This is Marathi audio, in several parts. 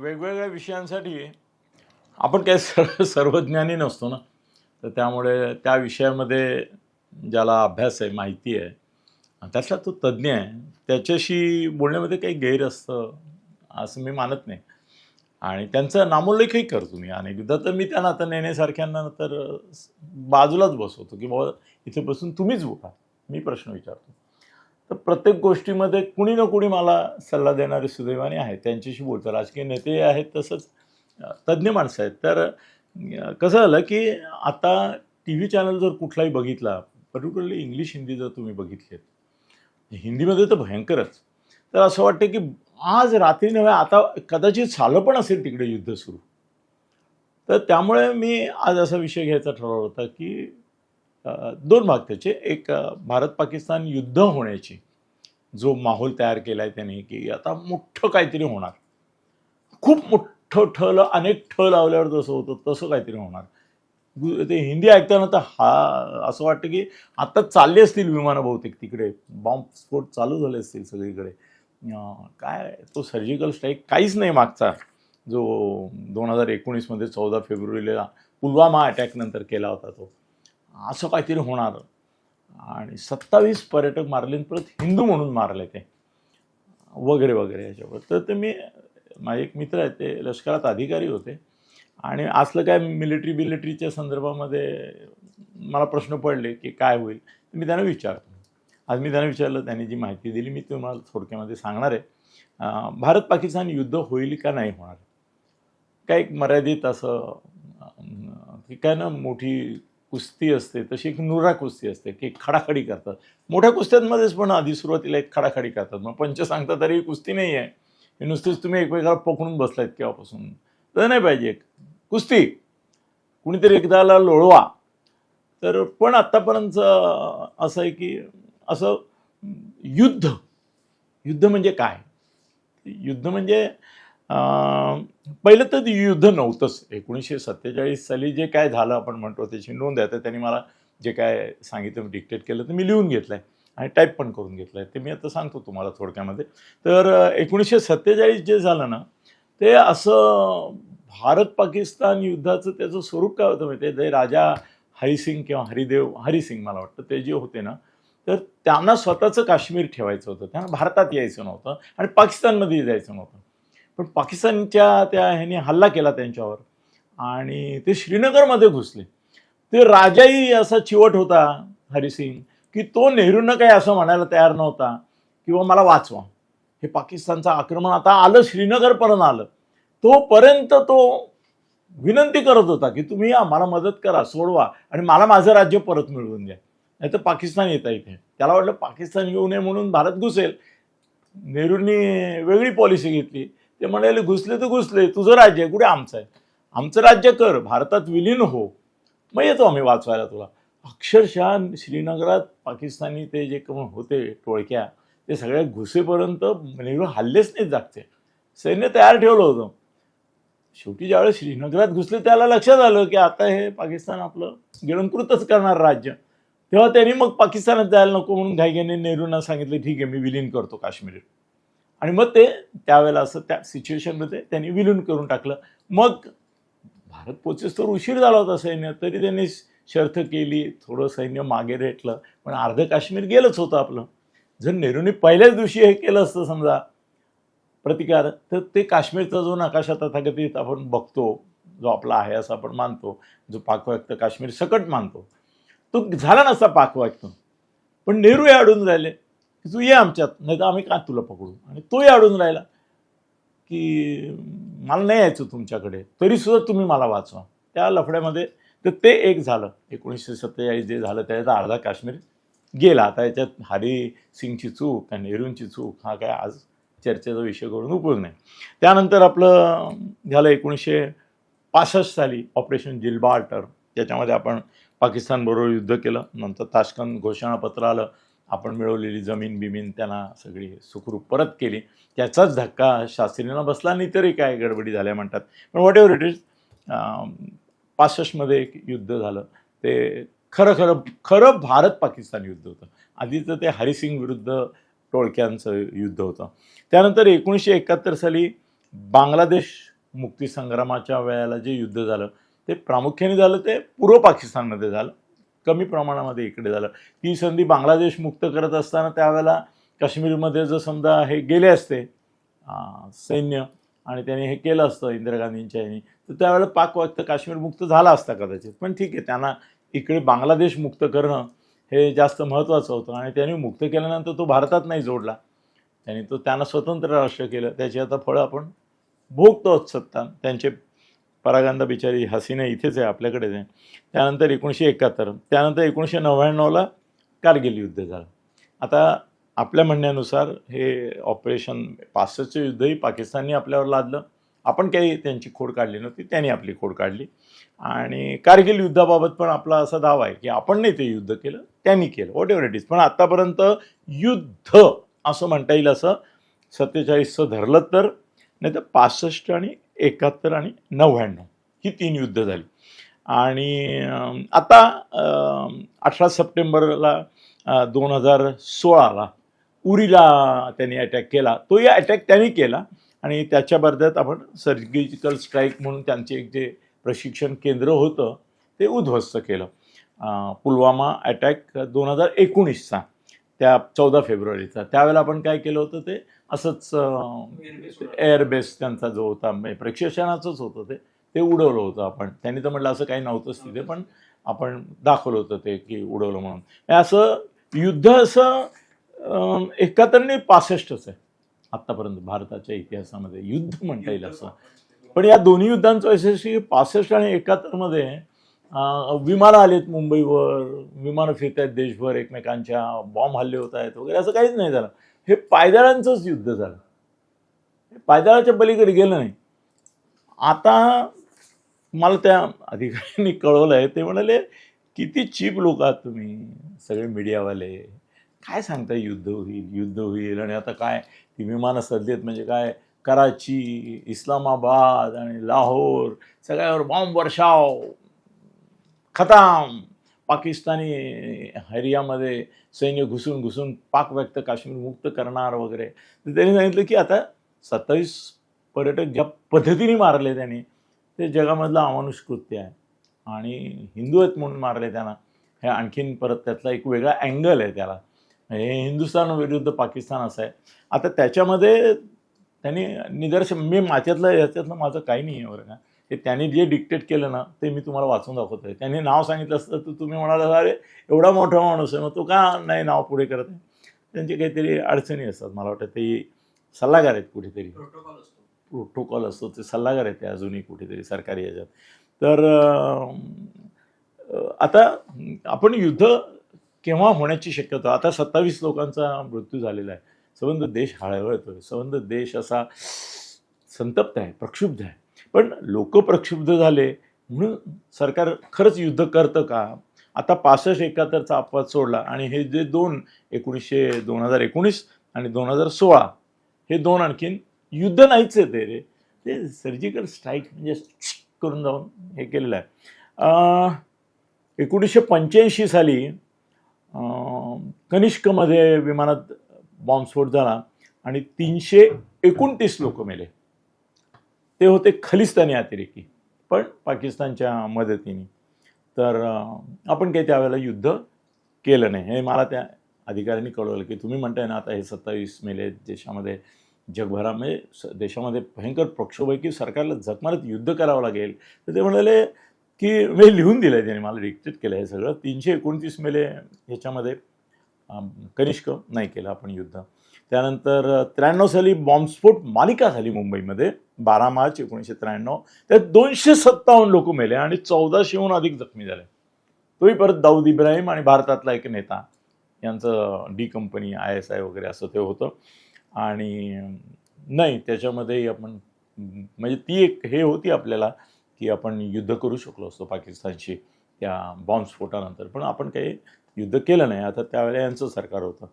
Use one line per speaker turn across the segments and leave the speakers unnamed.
वेगवेगळ्या विषयांसाठी आपण काही सर्व सर्वज्ञानी नसतो ना. तर त्यामुळे त्या विषयामध्ये ज्याला अभ्यास आहे माहिती आहे त्यातला तो तज्ज्ञ आहे त्याच्याशी बोलण्यामध्ये काही गैर असतं असं मी मानत नाही. आणि त्यांचा नामोल्लेखही करतो मी. अनेकदा तर मी त्यांना आता नेण्यासारख्यांना तर बाजूलाच बसवतो की बाबा इथे बसून तुम्हीच बोला. मी प्रश्न विचारतो. तर प्रत्येक गोष्टीमध्ये कुणी ना कुणी मला सल्ला देणारे सुदैवाने आहेत त्यांच्याशी बोलतो. राजकीय नेते आहेत तसंच तज्ज्ञ माणसं आहेत. तर कसं झालं की आता टी व्ही चॅनल जर कुठलाही बघितला पर्टिक्युलरली इंग्लिश हिंदी जर तुम्ही बघितलेत हिंदीमध्ये तर भयंकरच. तर असं वाटतं की आज रात्री नव्हे आता कदाचित झालं पण असेल तिकडे युद्ध सुरू. तर त्यामुळे मी आज असा विषय घ्यायचा ठरवला होता की दोन भाग त्याचे एक भारत पाकिस्तान युद्ध होण्याची जो माहोल तयार केला आहे त्याने की आता मोठं काहीतरी होणार. खूप मोठं ठल अनेक ठ लावल्यावर जसं होतं तसं काहीतरी होणार. ते हिंदी ऐकताना तर हा असं वाटतं की आता चालले असतील विमानं बहुतेक तिकडे. बॉम्ब स्फोट चालू झाले असतील सगळीकडे. काय तो सर्जिकल स्ट्राईक काहीच नाही मागचा. जो दोन हजार एकोणीसमध्ये चौदा फेब्रुवारीला पुलवामा अटॅकनंतर केला होता तो. असं काहीतरी होणार. आणि सत्तावीस पर्यटक मारले परत हिंदू म्हणून मारले ते. वगैरे वगैरे याच्यावर. तर ते मी माझे एक मित्र आहेत ते लष्करात अधिकारी होते. आणि असलं काय मिलिटरी बिलिटरीच्या संदर्भामध्ये मला प्रश्न पडले की काय होईल मी त्यांना विचारतो. आज मी त्यांना विचारलं त्यांनी जी माहिती दिली मी तुम्हाला थोडक्यामध्ये सांगणार आहे. भारत पाकिस्तान युद्ध होईल का नाही होणार? काय एक मर्यादित असं की काय ना मोठी कुस्ती असते तशी एक नुरा कुस्ती असते की खडाखडी करतात. मोठ्या कुस्त्यांमध्येच पण आधी सुरुवातीला एक खडाखडी करतात. मग पंच सांगतात तरी ही कुस्ती नाही आहे हे नुसतीच तुम्ही एकमेकाला पकडून बसलायत केव्हापासून. तर नाही पाहिजे कुस्ती. कुणीतरी एकदाला लोळवा. तर पण आत्तापर्यंत असं आहे की असं युद्ध. युद्ध म्हणजे काय? युद्ध म्हणजे पहिलं तर युद्ध नव्हतंच. एकोणीसशे सत्तेचाळीस साली जे काय झालं आपण म्हणतो त्याची नोंद आहे तर त्यांनी मला जे काय सांगितलं मी डिक्टेट केलं तर मी लिहून घेतलं आहे आणि टाईप पण करून घेतलं आहे ते मी आता सांगतो तुम्हाला थोडक्यामध्ये. तर एकोणीसशे सत्तेचाळीस जे झालं ना ते असं भारत पाकिस्तान युद्धाचं त्याचं स्वरूप काय होतं माहिती आहे ते राजा हरिसिंग किंवा हरिदेव हरिसिंग मला वाटतं ते जे होते ना तर त्यांना स्वतःचं काश्मीर ठेवायचं होतं. त्यांना भारतात यायचं नव्हतं आणि पाकिस्तानमध्ये जायचं नव्हतं. पण पाकिस्तानच्या त्या ह्याने हल्ला केला त्यांच्यावर. आणि ते श्रीनगरमध्ये घुसले. ते राजाही असा चिवट होता हरिसिंग की तो नेहरूंना काही असं म्हणायला तयार नव्हता किंवा मला वाचवा. हे पाकिस्तानचं आक्रमण आता आलं श्रीनगरपर्यंत आलं. तोपर्यंत तो विनंती करत होता की तुम्ही आम्हाला मदत करा सोडवा आणि मला माझं राज्य परत मिळवून द्या. नाही तर पाकिस्तान येता इथे. त्याला वाटलं पाकिस्तान येऊ नये म्हणून भारत घुसेल. नेहरूंनी वेगळी पॉलिसी घेतली. ते म्हणाले घुसले तर घुसले तुझं राज्य आहे कुठे? आमचं आहे. आमचं राज्य कर भारतात विलीन हो. मग येतो आम्ही वाचवायला तुला. अक्षरशः श्रीनगरात पाकिस्तानी ते जे कोण होते टोळक्या ते सगळ्या घुसेपर्यंत नेहरू हल्लेच नाहीत जागते सैन्य तयार ठेवलं होतं. शेवटी ज्यावेळेस श्रीनगरात घुसले त्याला लक्षात आलं की आता हे पाकिस्तान आपलं गिळंकृतच करणार राज्य. तेव्हा त्यांनी मग पाकिस्तानात जायला नको म्हणून घाईघाईने नेहरूंना सांगितलं ठीक आहे मी विलीन करतो काश्मीर. आणि मग ते त्यावेळेला असं त्या सिच्युएशनमध्ये त्यांनी विलीन करून टाकलं. मग भारत पोचेस तर उशीर झाला होता सैन्य तरी त्यांनी शर्थ केली थोडं सैन्य मागे रेटलं पण अर्ध काश्मीर गेलंच होतं आपलं. जर नेहरूंनी पहिल्याच दिवशी हे केलं असतं समजा प्रतिकार तर ते काश्मीरचा जो नकाशा तथाकथित आपण बघतो जो आपला आहे असं आपण मानतो जो पाकव्यक्त काश्मीर सकट मानतो तो झाला नसता पाकव्यक्त. पण नेहरू हे अडून राहिले. की तू ये आमच्यात नाही तर आम्ही का तुला पकडू? आणि तोही अडून राहिला की मला नाही यायचं तुमच्याकडे तरीसुद्धा तुम्ही मला वाचवा. त्या लफड्यामध्ये तर ते एक झालं. एकोणीसशे सत्तेचाळीस जे झालं त्याचा अर्धा काश्मीर गेला. आता याच्यात हरी सिंगची चूक आणि नेहरूंची चूक हा काय आज चर्चेचा विषय करून उपयोग नाही. त्यानंतर आपलं झालं एकोणीसशे पासष्ट साली ऑपरेशन जिल्बार्टर त्याच्यामध्ये आपण पाकिस्तानबरोबर युद्ध केलं. नंतर ताशकंद घोषणापत्र आलं. आपण मिळवलेली जमीन बिमीन त्यांना सगळी सुखरूप परत केली. त्याचाच धक्का शास्त्रींना बसला नाही तरी काय गडबडी झाल्या म्हणतात. पण व्हॉट एव्हर इट इज पासष्टमध्ये एक युद्ध झालं. ते खरं खरं खरं भारत पाकिस्तान युद्ध होतं. आधीचं ते हरिसिंग विरुद्ध टोळक्यांचं युद्ध होतं. त्यानंतर एकोणीसशे एकाहत्तर साली बांगलादेश मुक्तीसंग्रामाच्या वेळेला जे युद्ध झालं ते प्रामुख्याने झालं ते पूर्व पाकिस्तानमध्ये झालं. कमी प्रमाणामध्ये इकडे झालं. ती संधी बांगलादेश मुक्त करत असताना त्यावेळेला काश्मीरमध्ये जर समजा हे गेले असते सैन्य आणि त्यांनी हे केलं असतं इंदिरा गांधींच्या यांनी तर त्यावेळेला पाक वक्त काश्मीर मुक्त झाला असता कदाचित. पण ठीक आहे त्यांना इकडे बांगलादेश मुक्त करणं हे जास्त महत्त्वाचं होतं आणि त्यांनी मुक्त केल्यानंतर तो भारतात नाही जोडला. त्यांनी तो त्यांना स्वतंत्र राष्ट्र केलं. त्याची आता फळं आपण भोगतो आहोत सत्ता. त्यांचे परागंदा बिचारी हसीना इथेच आहे आपल्याकडेच आहे. त्यानंतर एकोणीसशे एकाहत्तर त्यानंतर एकोणीसशे नव्याण्णवला कारगिल युद्ध झालं. आता आपल्या म्हणण्यानुसार हे ऑपरेशन पासष्टचं युद्धही पाकिस्तानने आपल्यावर लादलं. आपण काही त्यांची खोड काढली नव्हती त्यांनी आपली खोड काढली. आणि कारगिल युद्धाबाबत पण आपला असा दावा आहे की आपण नाही ते युद्ध केलं त्यांनी केलं वॉट एव्हर इट इज पण आत्तापर्यंत युद्ध असं म्हणता येईल असं सत्तेचाळीसचं धरलं तर नाही तर पासष्ट आणि एकाहत्तर आणि नव्याण्णव ही तीन युद्ध झाली. आणि आता अठरा सप्टेंबरला दोन हजार सोळाला उरीला त्यांनी अटॅक केला. तोही अटॅक त्यांनी केला आणि त्याच्या बदल्यात आपण सर्जिकल स्ट्राईक म्हणून त्यांचे एक जे प्रशिक्षण केंद्र होतं ते उद्ध्वस्त केलं. पुलवामा अटॅक दोन हजार एकोणीसचा त्या चौदा फेब्रुवारीचा. त्यावेळेला आपण काय केलं होतं ते असंच एअरबेस त्यांचा जो होता म्हणजे प्रशिक्षणाचंच होतं ते. ते उडवलं होतं आपण. त्यांनी तर म्हटलं असं काही नव्हतंच तिथे पण आपण दाखवलं होतं ते की उडवलं म्हणून. हे असं युद्ध असं एकाहत्तरने पासष्टच आहे. आत्तापर्यंत भारताच्या इतिहासामध्ये युद्ध म्हणता येईल असं. पण या दोन्ही युद्धांचं वैशिष्ट्य पासष्ट आणि एकाहत्तरमध्ये विमानं आलेत मुंबईवर विमानं फिरत आहेत देशभर एकमेकांच्या बॉम्ब हल्ले होत आहेत वगैरे असं काहीच नाही झालं. हे पायदळांचंच युद्ध झालं. हे पायदळाच्या पलीकडे गेलं नाही. आता मला त्या अधिकाऱ्यांनी कळवलं आहे ते म्हणाले किती चीप लोक आहात तुम्ही सगळे मीडियावाले. काय सांगता युद्ध होईल युद्ध होईल आणि आता काय? ती विमानं सध्यात म्हणजे काय? कराची इस्लामाबाद आणि लाहोर सगळ्यावर बॉम्ब वर्षाव खताम. पाकिस्तानी हरियामध्ये सैन्य घुसून घुसून पाक व्यक्त काश्मीर मुक्त करणार वगैरे. तर त्यांनी सांगितलं की आता सत्तावीस पर्यटक ज्या पद्धतीने मारले त्यांनी ते जगामधलं अमानुष कृत्य आहे. आणि हिंदू आहेत म्हणून मारले त्यांना. हे आणखीन परत त्यातला एक वेगळा अँगल आहे त्याला. हे हिंदुस्थान विरुद्ध पाकिस्तान असं आहे. आता त्याच्यामध्ये त्यांनी निदर्शन मी माझ्यातलं याच्यातलं माझं काही नाही आहे बरं का. हे त्यांनी जे डिक्टेट केलं ना ते मी तुम्हाला वाचून दाखवतो आहे त्यांनी नाव सांगितलं असतं तर तुम्ही म्हणाला अरे एवढा मोठा माणूस आहे मग तो का नाही नाव पुढे करत आहे? त्यांची काहीतरी अडचणी असतात मला वाटतं. ते सल्लागार आहेत कुठेतरी.
प्रोटोकॉल असतो.
प्रोटोकॉल असतो. ते सल्लागार आहेत ते अजूनही कुठेतरी सरकारी याच्यात. तर आता आपण युद्ध केव्हा होण्याची शक्यता? आता सत्तावीस लोकांचा मृत्यू झालेला आहे. संबंध देश हळहळतोय संबंध देश असा संतप्त आहे प्रक्षुब्ध आहे. पण लोक प्रक्षुब्ध झाले म्हणून सरकार खरंच युद्ध करतं का? आता पासष्ट एकाहत्तरचा अपवाद सोडला आणि हे जे दोन एकोणीसशे दोन हजार एकोणीस आणि दोन हजार सोळा हे दोन आणखीन युद्ध नाहीच आहे ते रे. ते सर्जिकल स्ट्राईक म्हणजे करून जाऊन हे केलेलं आहे. एकोणीसशे पंच्याऐंशी साली कनिष्कमध्ये विमानात बॉम्बस्फोट झाला आणि तीनशे एकोणतीस लोक मेले. ते होते खलिस्तानी अतिरेकी पण पाकिस्तानच्या मदतीने. तर आपण काही त्यावेळेला युद्ध केलं नाही. हे मला त्या अधिकाऱ्यांनी कळवलं की तुम्ही म्हणताय ना आता हे सत्तावीस मेले देशामध्ये जगभरामध्ये म्हणजे स देशामध्ये भयंकर प्रक्षोभ आहे की सरकारला जगमारत युद्ध करावं लागेल. तर ते म्हणाले की मी लिहून दिलं आहे त्याने मला डिक्टेट केलं हे सगळं. तीनशे एकोणतीस मेले ह्याच्यामध्ये कनिष्क नाही केलं आपण युद्ध. त्यानंतर त्र्याण्णव साली बॉम्बस्फोट मालिका झाली मुंबईमध्ये. बारा मार्च एकोणीसशे त्र्याण्णव. त्यात दोनशे सत्तावन्न लोक मेले आणि चौदाशेहून अधिक जखमी झाले. तोही परत दाऊद इब्राहिम आणि भारतातला एक नेता. यांचं D company I S I वगैरे असं ते होतं. आणि नाही त्याच्यामध्ये आपण म्हणजे ती एक हे होती आपल्याला की आपण युद्ध करू शकलो असतो पाकिस्तानशी त्या बॉम्बस्फोटानंतर. पण आपण काही युद्ध केलं नाही. आता त्यावेळेला यांचं सरकार होतं.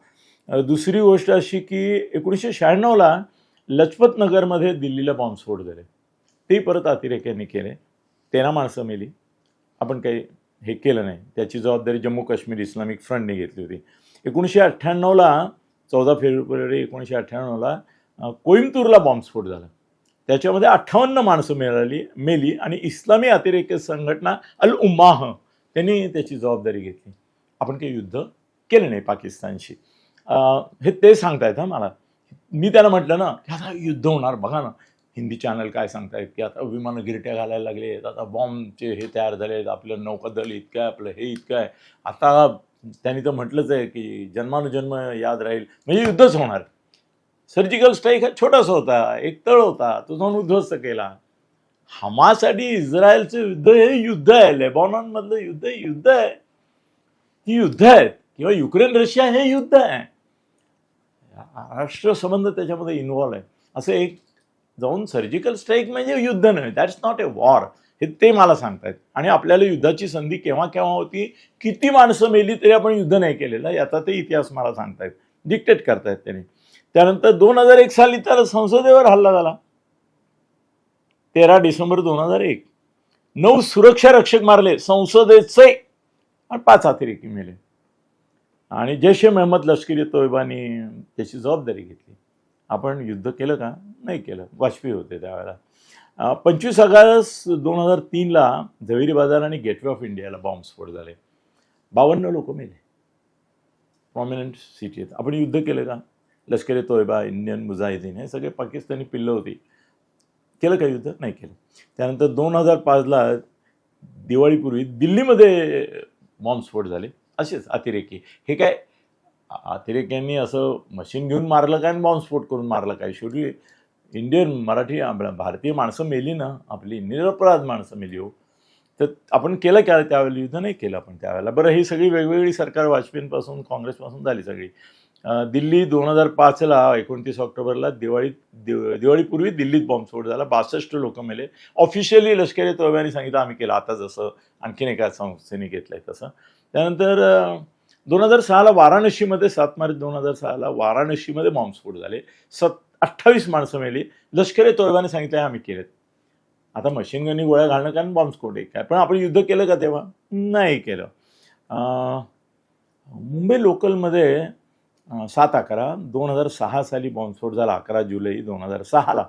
दुसरी गोष्ट अशी की एकोणीसशे शहाण्णवला लजपत नगरमध्ये दिल्लीला बॉम्बस्फोट झाले. ते परत अतिरेक्यांनी केले. तेरा माणसं मेली. आपण काही हे केलं नाही. त्याची जबाबदारी जम्मू काश्मीर इस्लामिक फ्रंटने घेतली होती. एकोणीसशे अठ्ठ्याण्णवला चौदा फेब्रुवारी एकोणीसशे अठ्ठ्याण्णवला कोईमतूरला बॉम्बस्फोट झाला. त्याच्यामध्ये अठ्ठावन्न माणसं मिळाली मेली आणि इस्लामी अतिरेक संघटना अल उम्माह त्यांनी त्याची जबाबदारी घेतली. आपण काही युद्ध केलं नाही पाकिस्तानशी. हे ते सांगतायत हा मला. मी त्याला म्हटलं ना की आता युद्ध होणार बघा ना. हिंदी चॅनल काय सांगतायत की आता विमानं गिरट्या घालायला लागले आता बॉम्बचे हे तयार झाले आहेत आपलं नौकादल इतकं आहे आपलं हे इतकं आहे. आता त्यांनी तर म्हटलंच आहे की जन्मानुजन्म याद राहील. म्हणजे युद्धच होणार. सर्जिकल स्ट्राईक हा छोटासा होता एक तळ होता तो जाऊन उद्ध्वस्त केला. हमासाठी इस्रायलचं युद्ध हे युद्ध आहे लेबॉनॉनमधलं युद्ध युद्ध आहे. ती युद्ध आहेत. किंवा युक्रेन रशिया हे युद्ध आहे. राष्ट्रसंबंध त्याच्यामध्ये इन्व्हॉल्व आहे. असं एक जाऊन सर्जिकल स्ट्राईक म्हणजे युद्ध नव्हे. दॅट्स नॉट ए वॉर हे ते मला सांगतायत. आणि आपल्याला युद्धाची संधी केव्हा केव्हा होती? किती माणसं मेली तरी आपण युद्ध नाही केलेलं. याचा ते इतिहास मला सांगतायत. डिक्टेट करतायत त्याने. त्यानंतर दोन हजार एक साली तर संसदेवर हल्ला झाला. तेरा डिसेंबर दोन हजार एक. नऊ सुरक्षा रक्षक मारले. संसदेचे आणि पाच अतिरेकी मेले. आणि जैश ए महम्मद लष्करी तोयबानी त्याची जबाबदारी घेतली. आपण युद्ध केलं का? नाही केलं. वाजपेयी होते त्यावेळेला. पंचवीस ऑगस्ट दोन हजार तीनला झवेरी बाजार आणि गेटवे ऑफ इंडियाला बॉम्बस्फोट झाले. बावन्न लोक मेले. प्रॉमिनंट सिटी आहेत. आपण युद्ध केलं का? लष्करी तोयबा इंडियन मुजाहिदीन हे सगळे पाकिस्तानी पिल्लं होती. केलं का युद्ध? नाही केलं. त्यानंतर दोन हजार पाचला दिवाळीपूर्वी दिल्लीमध्ये बॉम्बस्फोट झाले. असेच अतिरेकी. हे काय? अतिरेक्यांनी असं मशीन घेऊन मारलं काय आणि बॉम्बस्फोट करून मारलं काय शेवटी इंडियन मराठी आपल्या भारतीय माणसं मेली ना आपली निरपराध माणसं मेली हो. तर आपण केलं काय त्यावेळेला युद्ध नाही केलं आपण त्यावेळेला. बरं ही सगळी वेगवेगळी सरकार वाजपेयींपासून काँग्रेसपासून झाली सगळी. दिल्ली दोन हजार पाचला एकोणतीस ऑक्टोबरला दिवाळी दिव दिवाळीपूर्वी दिल्लीत बॉम्बस्फोट झाला. बासष्ट लोक मेले. ऑफिशियली लष्करी तोब्याने सांगितलं आम्ही केलं. आता जसं आणखीन एका संस्थेने घेतलं आहे तसं. त्यानंतर दोन हजार सहाला वाराणसीमध्ये सात मार्च दोन हजार सहाला वाराणसीमध्ये बॉम्बस्फोट झाले. सत अठ्ठावीस माणसं मेली. लष्करी तोयबाने सांगितलं आम्ही केलेत. आता मशीन गननी गोळ्या घालणं कारण बॉम्बस्फोट आहे. काय पण आपण युद्ध केलं का तेव्हा? नाही केलं. मुंबई लोकलमध्ये सात अकरा दोन हजार सहा साली बॉम्बस्फोट झाला अकरा जुलै दोन हजार सहाला.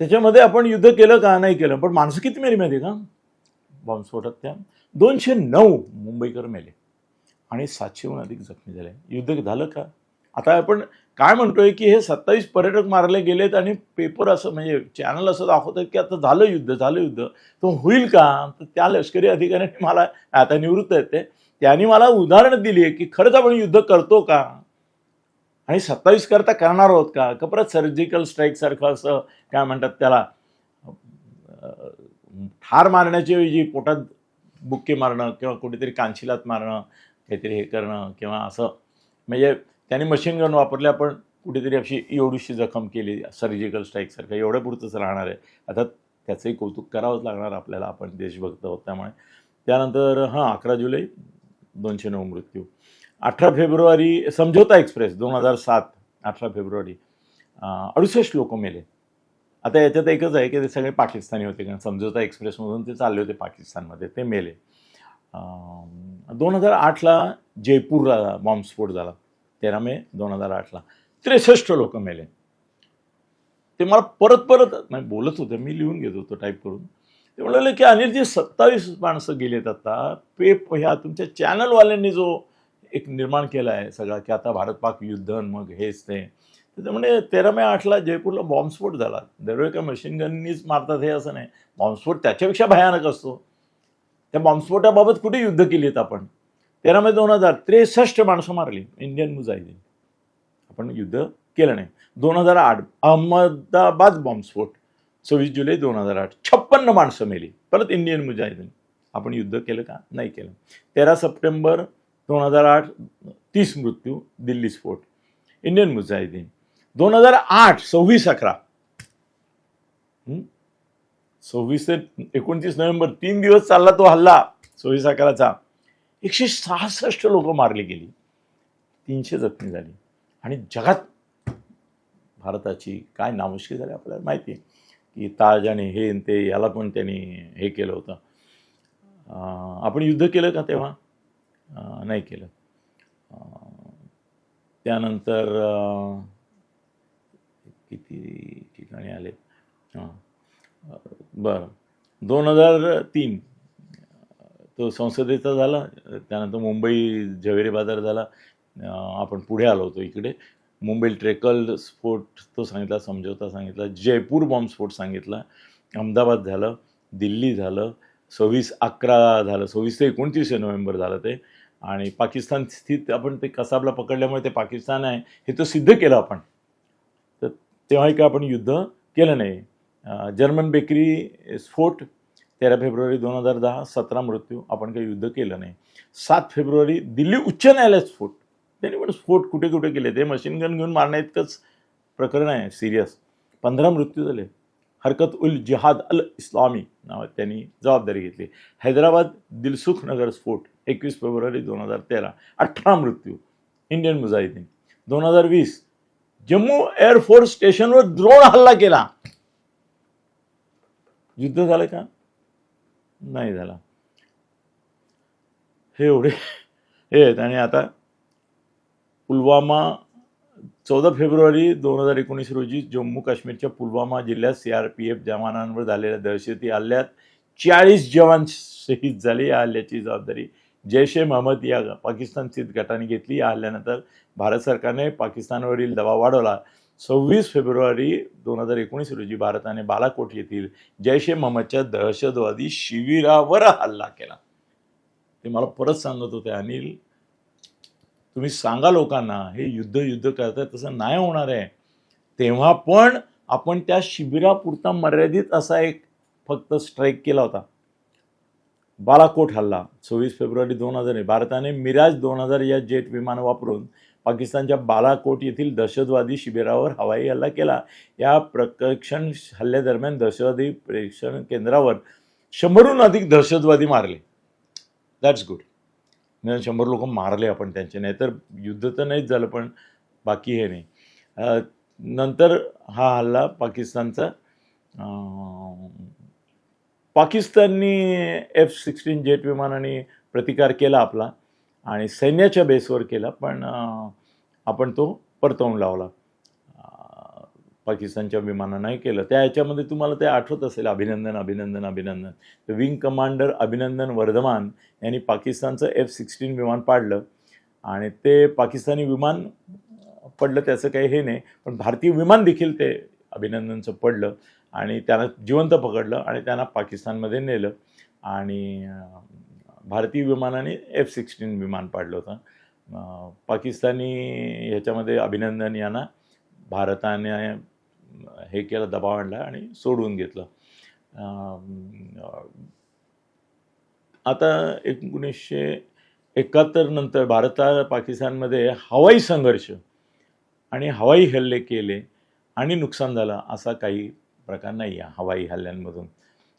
त्याच्यामध्ये आपण युद्ध केलं का नाही केलं? पण माणसं किती मेली माहिती का? बॉम्बस्फोटात त्या दोनशे नऊ मुंबईकर मेले. आणि सातशेहून अधिक जखमी झाले. युद्ध झालं का? आता आपण काय म्हणतोय की हे सत्तावीस पर्यटक मारले गेलेत आणि पेपर असं म्हणजे चॅनल असं दाखवतात की आता झालं युद्ध झालं युद्ध. तो होईल का? तर त्या लष्करी अधिकाऱ्यांनी मला आता निवृत्त आहेत ते त्यांनी मला उदाहरणं दिली आहे की खरंच आपण युद्ध करतो का? आणि सत्तावीस करता करणार आहोत का? का परत सर्जिकल स्ट्राईकसारखं असं काय म्हणतात त्याला? ठार मारण्याच्याऐवजी पोटात बुक्के मारणं किंवा कुठेतरी कांशिलात मारणं काहीतरी हे करणं किंवा असं. म्हणजे त्याने मशीन गन वापरल्या पण कुठेतरी अशी एवढीशी जखम केली सर्जिकल स्ट्राईकसारखं एवढ्या पुरतंच राहणार आहे. आता त्याचंही कौतुक करावंच लागणार आपल्याला आपण देशभक्त आहोत त्यामुळे. त्यानंतर हां अकरा जुलै दोनशे नऊ मृत्यू. अठरा फेब्रुवारी समझोता एक्सप्रेस दोन हजार सात अठरा फेब्रुवारी. अडुसष्ट लोक मेले. आता याच्यात एकच आहे की ते सगळे पाकिस्तानी होते कारण समझोता एक्सप्रेसमधून ते चालले होते पाकिस्तानमध्ये ते मेले. दोन हजार आठला जयपूरला बॉम्बस्फोट झाला. तेरा मे दोन हजार आठला. त्रेसष्ट लोक मेले. ते मला परत परत नाही बोलत होते मी लिहून घेत होतो टाईप करून. ते म्हणाले की अनिल जे सत्तावीस माणसं गेलेत आता. पे ह्या तुमच्या चॅनलवाल्यांनी जो एक निर्माण केला आहे सगळा की आता भारत पाक युद्ध मग हेच ते. तर म्हणजे तेरा मे आठला जयपूरला बॉम्बस्फोट झाला. दरवेळी काय मशीन गननीच मारतात हे असं नाही. बॉम्बस्फोट त्याच्यापेक्षा भयानक असतो. त्या बॉम्बस्फोटाबाबत कुठे युद्ध केली आहेत आपण? तेरा मे दोन हजार त्रेसष्ट माणसं मारली. इंडियन मुजाहिदीन आपण युद्ध केलं नाही. दोन हजार आठ अहमदाबाद बॉम्बस्फोट सव्वीस जुलै दोन हजार आठ. छप्पन्न माणसं मेली. परत इंडियन मुजाहिदीन आपण युद्ध केलं का? नाही केलं. तेरा सप्टेंबर दोन हजार आठ तीस मृत्यू दिल्ली स्फोट. इंडियन मुजाहिदीन दोन हजार आठ सव्वीस अकरा. सव्वीस ते एकोणतीस नोव्हेंबर तीन दिवस चालला तो हल्ला सव्वीस अकराचा. एकशे सहासष्ट लोक मारली गेली. तीनशे जखमी झाली. आणि जगात भारताची काय नामुष्की झाली आपल्याला माहिती आहे. की ताज आणि हे ते याला पण त्यांनी हे केलं होतं. आपण युद्ध केलं का तेव्हा? नाही केलं. त्यानंतर किती ठिकाणी आले हां. बरं. दोन हजार तीन तो संसदेचा झाला त्यानंतर मुंबई झवेरी बाजार झाला. आपण पुढे आलो होतो इकडे. मुंबई ट्रेकल स्फोट तो सांगितला समझोता सांगितला जयपूर बॉम्बस्फोट सांगितला. अहमदाबाद झालं दिल्ली झालं सव्वीस अकरा झालं सव्वीस ते एकोणतीस नोव्हेंबर झालं ते. आणि पाकिस्तान स्थित आपण ते कसाबला पकडल्यामुळे ते पाकिस्तान आहे हे तो सिद्ध केलं आपण. तेव्हाही काय आपण युद्ध केलं नाही. जर्मन बेकरी स्फोट तेरा फेब्रुवारी दोन हजार दहा सतरा मृत्यू आपण काही युद्ध केलं नाही. सात फेब्रुवारी दिल्ली उच्च न्यायालयात स्फोट. त्यांनी पण स्फोट कुठे कुठे केले? ते मशीन गन घेऊन मारण्या इतकंच प्रकरण आहे सिरियस पंधरा मृत्यू झाले. हरकत उल जिहाद अल इस्लामी नावात त्यांनी जबाबदारी घेतली. हैदराबाद दिलसुख नगर स्फोट एकवीस फेब्रुवारी दोन हजार तेरा. अठरा मृत्यू. इंडियन मुजाहिदीन. दोन हजार वीस जम्मू एअरफोर्स स्टेशनवर द्रोण हल्ला केला. युद्ध झालं का? नाही झाला. हे एवढे हे आहेत आणि आता पुलवामा चौदा फेब्रुवारी दोन हजार एकोणीस रोजी जम्मू काश्मीरच्या पुलवामा जिल्ह्यात सी आर पी एफ जवानांवर झालेल्या दहशती हल्ल्यात चाळीस जवान शहीद झाले. या हल्ल्याची जबाबदारी जैश ए महम्मद या पाकिस्तान स्थित गटाने घेतली. या हल्ल्यानंतर भारत सरकारने पाकिस्तानवरील दबाव वाढवला. सव्वीस फेब्रुवारी दोन हजार एकोणीस रोजी भारताने बालाकोट येथील जैश ए महम्मदच्या दहशतवादी शिबिरावर हल्ला केला. ते मला परत सांगत होते अनिल. तुम्ही सांगा लोकांना हे युद्ध युद्ध करताय तसं नाही होणार आहे. तेव्हा पण आपण त्या शिबिरापुरता मर्यादित असा एक फक्त स्ट्राईक केला होता. बालाकोट हल्ला सव्वीस फेब्रुवारी दोन हजार भारताने मिराज दोन हजार या जेट विमान वापरून पाकिस्तानच्या बालाकोट येथील दहशतवादी शिबिरावर हवाई हल्ला केला. या प्रशिक्षण हल्ल्यादरम्यान दहशतवादी प्रेक्षण केंद्रावर शंभरहून अधिक दहशतवादी मारले. दॅट्स गुड नाही शंभर लोक मारले आपण त्यांचे नाही तर युद्ध तर नाहीच झालं पण बाकी हे नाही. नंतर हा हल्ला पाकिस्तानचा पाकिस्ताननी एफ सिक्स्टीन जेट विमानाने प्रतिकार केला आपला आणि सैन्याच्या बेसवर केला पण आपण तो परतवून लावला. पाकिस्तानच्या विमानांनाही केलं. त्या ह्याच्यामध्ये तुम्हाला ते आठवत असेल अभिनंदन अभिनंदन अभिनंदन. तर विंग कमांडर अभिनंदन वर्धमान यांनी पाकिस्तानचं एफ सिक्स्टीन विमान पाडलं आणि ते पाकिस्तानी विमान पडलं त्याचं काही हे नाही पण भारतीय विमान देखील ते अभिनंदनचं पडलं. आणि त्यांना जिवंत पकडलं आणि त्यांना पाकिस्तानमध्ये नेलं. आणि भारतीय विमानाने एफ सिक्स्टीन विमान पाडलं होतं. पाकिस्तानी ह्याच्यामध्ये अभिनंदन यांना भारताने हे केलं दबाव आणला आणि सोडवून घेतलं. आता एकोणीसशे एकाहत्तर नंतर भारता पाकिस्तानमध्ये हवाई संघर्ष आणि हवाई हल्ले केले आणि नुकसान झालं असा काही प्रकार नाही आहे हवाई हल्ल्यांमधून.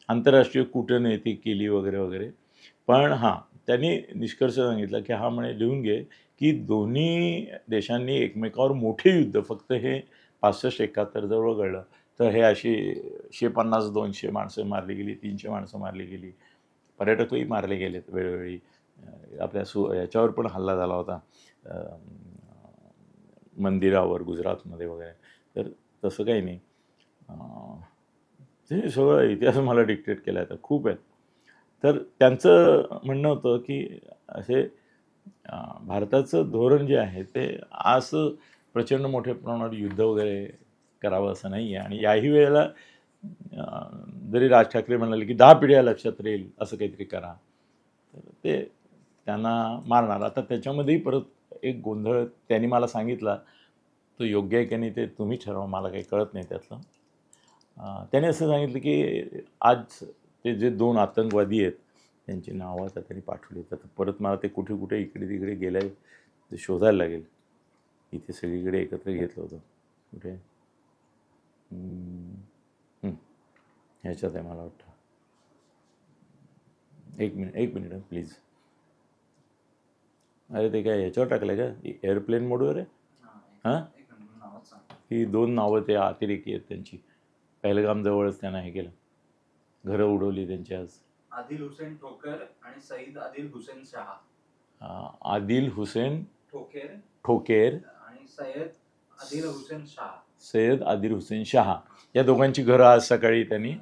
आंतरराष्ट्रीय कूटनैतिक केली वगैरे वगैरे. पण हां त्यांनी निष्कर्ष सांगितला की हा म्हणे लिहून घे की दोन्ही देशांनी एकमेकावर मोठे युद्ध फक्त हे पासष्ट एकाहत्तर जवळ घडलं. तर हे अशी शे पन्नास दोनशे माणसं मारली गेली तीनशे माणसं मारली गेली. पर्यटकही मारले गेलेत वेळोवेळी. आपल्या सु याच्यावर पण हल्ला झाला होता. मंदिरावर गुजरातमध्ये वगैरे. तर तसं काही नाही. ते सगळं इतिहास मला डिक्टेट केला आहे तर खूप आहेत. तर त्यांचं म्हणणं होतं की असे भारताचं धोरण जे आहे ते असं प्रचंड मोठ्या प्रमाणावर युद्ध वगैरे करावं असं नाही आहे आणि याही वेळेला जरी राज ठाकरे म्हणाले की दहा पिढ्या लक्षात राहील असं काहीतरी करा तर ते त्यांना मारणार. आता त्याच्यामध्येही परत एक गोंधळ त्यांनी मला सांगितला तो योग्य आहे की नाही ते तुम्ही ठरवा मला काही कळत नाही त्यातलं. त्याने असं सांगितलं की आज ते जे दोन आतंकवादी आहेत त्यांची नावं आता त्यांनी पाठवली तर परत मला ते कुठे कुठे इकडे तिकडे गेले ते शोधायला लागेल. इथे सगळीकडे एकत्र घेतलं होतं. कुठे. ह्याच्यात आहे मला वाटतं. एक मिनिट एक मिनिट प्लीज अरे ते काय ह्याच्यावर टाकलं का? एअरप्लेन मोडवर आहे? हां ही दोन नावं ते अतिरेकी आहेत त्यांची. पहलगामजवळच त्यांना हे केलं. घरं उडवली त्यांची आज.
आदिल हुसेन ठोकर आणि सईद आदिल हुसेन शहा.
अं, आदिल हुसेन
ठोकेर
ठोकेर
आणि सय्यद आदिल हुसेन शहा.
सय्यद आदिल हुसेन शहा या दोघांची घरं आज सकाळी त्यांनी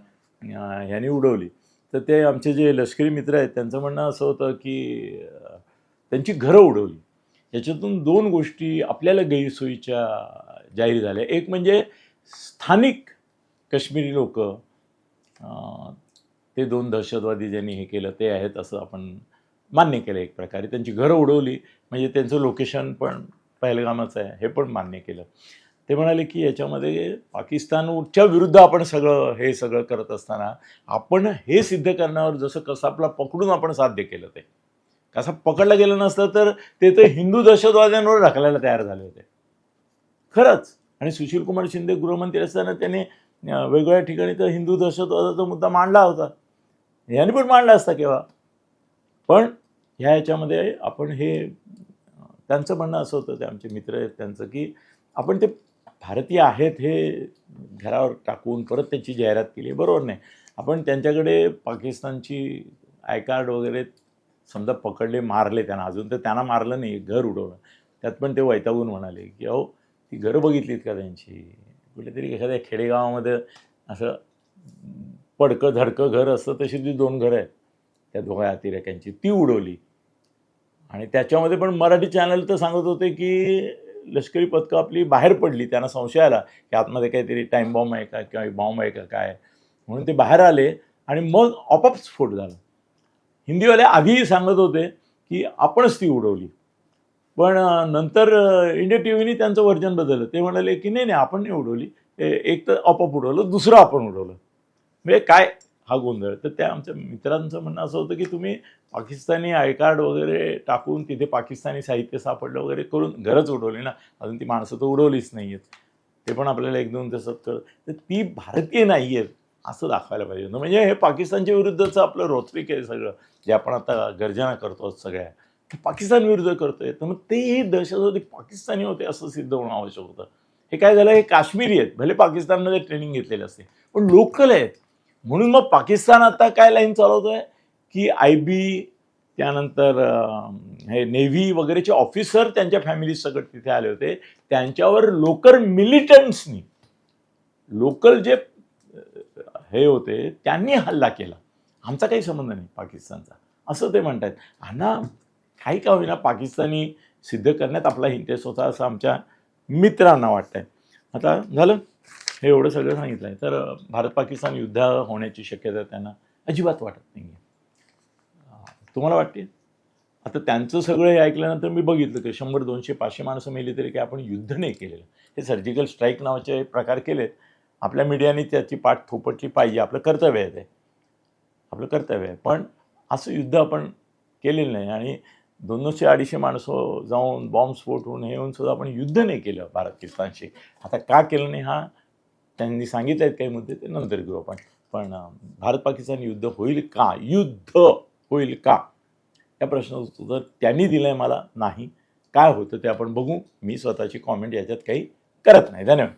अं, ह्यांनी उडवली. तर ते आमचे जे लष्करी मित्र आहेत त्यांचं म्हणणं असं होतं की अं, त्यांची घरं उडवली. याच्यातून दोन गोष्टी आपल्याला गैरसोयीच्या जाहीर झाल्या. एक म्हणजे स्थानिक काश्मीरी लोक ते दोन दहशतवादी ज्यांनी हे केलं ते आहेत असं आपण मान्य केलं एक प्रकारे. त्यांची घरं उडवली म्हणजे त्यांचं लोकेशन पण पहलगामाचं आहे हे पण मान्य केलं. ते म्हणाले की याच्यामध्ये पाकिस्तानच्या विरुद्ध आपण सगळं हे सगळं करत असताना आपण हे सिद्ध करण्यावर जसं कसापला पकडून आपण साध्य केलं ते. कसा पकडला गेलं नसतं तर ते तर हिंदू दहशतवाद्यांवर ढकलायला तयार झाले होते. खरंच. आणि सुशील कुमार शिंदे गृहमंत्री असताना त्यांनी वेगवेगळ्या ठिकाणी तर हिंदू दहशतवादाचा मुद्दा मांडला होता. यांनी पण मांडला असता केव्हा? पण ह्या याच्यामध्ये आपण हे त्यांचं म्हणणं असं होतं ते आमचे मित्र आहेत त्यांचं की आपण ते भारतीय आहेत हे घरावर टाकून परत त्याची जाहिरात केली बरोबर नाही? आपण त्यांच्याकडे पाकिस्तानची आय कार्ड वगैरे समजा पकडले मारले त्यांना. अजून तर त्यांना मारलं नाही घर उडवलं. त्यात पण ते वैतागून म्हणाले की अहो ती घरं बघितलीत का त्यांची? कुठेतरी एखाद्या खेडेगावामध्ये असं पडकं धडकं घर असतं तशी ती दोन घरं आहेत त्या दोघा अतिरेक्यांची ती उडवली. आणि त्याच्यामध्ये पण मराठी चॅनल तर सांगत होते की लष्करी पथकं आपली बाहेर पडली त्यांना संशय आला की आतमध्ये काहीतरी टाईम बॉम्ब आहे का किंवा बॉम्ब आहे का काय म्हणून ते बाहेर आले आणि मग आपोआप स्फोट झाला. हिंदीवाले आधीही सांगत होते की आपणच ती उडवली. पण नंतर इंडिया टी व्हीने त्यांचं वर्जन बदललं. ते म्हणाले की नाही नाही आपण नाही उडवली. एक तर आपोआप उडवलं दुसरं आपण उडवलं. म्हणजे काय हा गोंधळ? तर त्या आमच्या मित्रांचं म्हणणं असं होतं की तुम्ही पाकिस्तानी आय कार्ड वगैरे टाकून तिथे पाकिस्तानी साहित्य सापडलं वगैरे करून घरच उडवली ना? अजून ती माणसं तर उडवलीच नाही आहेत ते पण आपल्याला एक दोन दिवसात कळत तर ती भारतीय नाही आहेत असं दाखवायला पाहिजे होतं. म्हणजे हे पाकिस्तानच्या विरुद्धचं आपलं रोत्विक आहे सगळं जे आपण आता गर्जना करतो सगळ्या. पाकिस्तान विरुद्ध करतोय. तर मग तेही दहशतवादी पाकिस्तानी होते असं सिद्ध होणं आवश्यक होतं. हे काय झालं? हे काश्मीरी आहेत. भले पाकिस्तानमध्ये ट्रेनिंग घेतलेले असते. पण लोकल आहेत. म्हणून मग पाकिस्तान आता काय लाईन चालवतोय? की आय बी त्यानंतर हे नेव्ही वगैरेचे ऑफिसर त्यांच्या फॅमिली तिथे आले होते. त्यांच्यावर लोकल मिलिटंट्सनी लोकल जे हे होते त्यांनी हल्ला केला. आमचा काही संबंध नाही पाकिस्तानचा. असं ते म्हणतात आणि काही का होईना पाकिस्तानी सिद्ध करण्यात आपला इंटरेस्ट होता असं आमच्या मित्रांना वाटतंय. आता झालं. हे एवढं सगळं सांगितलं आहे तर भारत पाकिस्तान युद्ध होण्याची शक्यता त्यांना अजिबात वाटत नाही आहे तुम्हाला वाटते? आता त्यांचं सगळं हे ऐकल्यानंतर मी बघितलं की शंभर दोनशे पाचशे माणसं मेली तरी काय आपण युद्ध नाही केलेलं. हे सर्जिकल स्ट्राईक नावाचे प्रकार केलेत. आपल्या मीडियाने त्याची पाठ थोपटली पाहिजे. आपलं कर्तव्य आहे ते. आपलं कर्तव्य आहे. पण असं युद्ध आपण केलेलं नाही. आणि दोनशे अडीचशे माणसं जाऊन बॉम्बस्फोट होऊन हे होऊन सुद्धा आपण युद्ध नाही केलं भारत पाकिस्तानशी. आता का केलं नाही हा? त्यांनी सांगितले आहेत काही मुद्दे ते नंतर घेऊ आपण. पण भारत पाकिस्तान युद्ध होईल का? युद्ध होईल का? या प्रश्नाचं उत्तर त्यांनी दिलं आहे मला नाही. काय होतं ते आपण बघू. मी स्वतःची कॉमेंट याच्यात काही करत नाही. धन्यवाद.